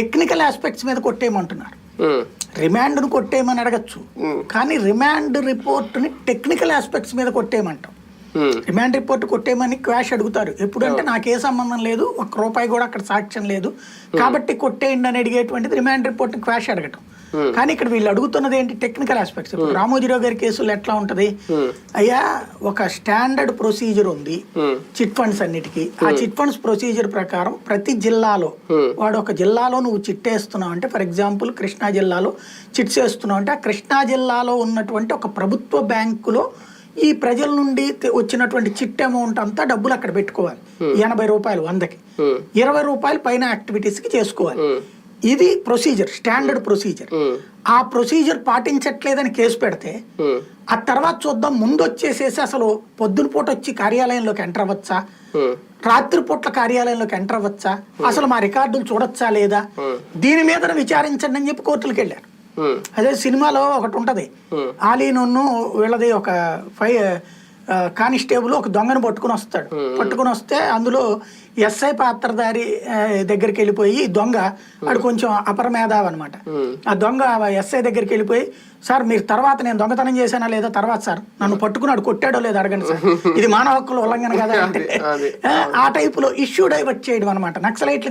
Technical aspects మీద కొట్టేయమంటున్నారు. రిమాండ్ను కొట్టేయమని అడగచ్చు. ఉమ్, కానీ రిమాండ్ రిపోర్ట్ని టెక్నికల్ ఆస్పెక్ట్స్ మీద కొట్టేయమంటాం. ఉమ్, రిమాండ్ రిపోర్ట్ కొట్టేయమని క్వాష్ అడుగుతారు. ఎప్పుడంటే నాకే సంబంధం లేదు ఒక రూపాయి కూడా అక్కడ సాక్ష్యం లేదు. కాబట్టి కొట్టేయండి అని అడిగేటువంటిది రిమాండ్ రిపోర్ట్ క్వాష్ అడగటం. కానీ ఇక్కడ వీళ్ళు అడుగుతున్నది ఏంటి? టెక్నికల్ ఆస్పెక్ట్స్ ఇప్పుడు రామోజీరావు గారి కేసులో ఎట్లా ఉంటది? అయ్యా ఒక స్టాండర్డ్ ప్రొసీజర్ ఉంది చిట్ ఫండ్స్ అన్నిటికీ. ఆ చిట్ ఫండ్స్ ప్రొసీజర్ ప్రకారం ప్రతి జిల్లాలో వాడు ఒక జిల్లాలో నువ్వు చిట్టేస్తున్నావు అంటే ఫర్ ఎగ్జాంపుల్ కృష్ణా జిల్లాలో చిట్స్ వేస్తున్నావు అంటే ఆ కృష్ణా జిల్లాలో ఉన్నటువంటి ఒక ప్రభుత్వ బ్యాంకులో ఈ ప్రజల నుండి వచ్చినటువంటి చిట్ అమౌంట్ అంతా డబ్బులు అక్కడ పెట్టుకోవాలి. ఎనభై రూపాయలు వందకి. ఇరవై రూపాయలు పైన యాక్టివిటీస్కి చేసుకోవాలి. ఇది ప్రొసీజర్ స్టాండర్డ్ ప్రొసీజర్. ఆ ప్రొసీజర్ పాటించట్లేదని కేసు పెడితే ఆ తర్వాత చూద్దాం ముందు వచ్చేసేసి అసలు పొద్దున పూట వచ్చి కార్యాలయంలోకి ఎంటర్ అవ్వచ్చా? ఉమ్, రాత్రిపూట్ల కార్యాలయంలోకి ఎంటర్ అవ్వచ్చా? అసలు మా రికార్డులు చూడొచ్చా లేదా? దీని మీద విచారించండి అని చెప్పి కోర్టులకు వెళ్ళారు. అదే సినిమాలో ఒకటి ఉంటది. ఆలీనున్ను వీళ్ళది ఒక ఫై ఆ, కానిస్టేబుల్ ఒక దొంగను పట్టుకుని వస్తాడు. పట్టుకుని వస్తే అందులో ఎస్ఐ పాత్రధారి దగ్గరికి వెళ్ళిపోయి దొంగ వాడు కొంచెం అపర మేధావి అనమాట ఆ దొంగ ఎస్ఐ దగ్గరికి వెళ్ళిపోయి సార్ మీరు తర్వాత నేను దొంగతనం చేశానా లేదా? తర్వాత సార్ నన్ను పట్టుకున్నాడు కొట్టాడో లేదో అడగండి సార్. ఇది మానవ హక్కుల ఉల్లంఘన కదా అంటే అది, అది. ఆ, ఆ టైపులో ఇష్యూ డైవర్ట్ చేయడం అనమాట నక్సలైట్లు